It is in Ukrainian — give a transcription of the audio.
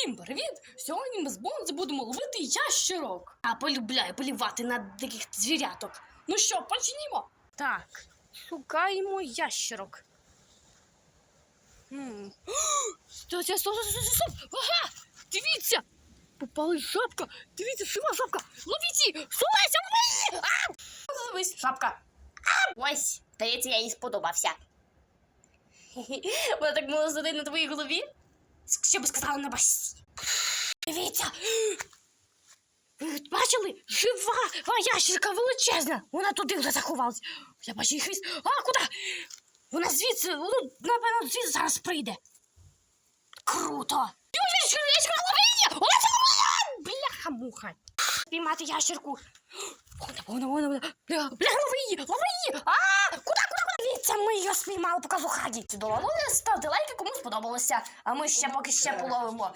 Всім привіт! Сьогодні ми з Бонзи будемо ловити ящерок. А полюбляю полівати на диких звіряток. Ну що, почнімо? Так, шукаємо ящерок. М. Стоп, стоп, стоп, стоп, стоп! Ага! Дивіться! Попала жабка! Дивіться, жива жабка! Ловіть її! Її! А! Дивись, жабка! Ось, здається, я їй сподобався. Вона так мило сидить на твоїй голові. Що би сказала на басі? Дивіться! Бачили? Жива! А ящерка величезна! Вона туди заховалась. Я бачу її хвіст. А куди? Вона звідси, ну, напевно, звідси зараз прийде. Круто! Вона Бляха-муха! Піймати ящерку. Вона, вона, вона, вона. Бля, лови її, лови її! А? Її спіймали, покажу хаді. Чудово, ну ставте лайки, кому сподобалося. А ми ще поки ще половимо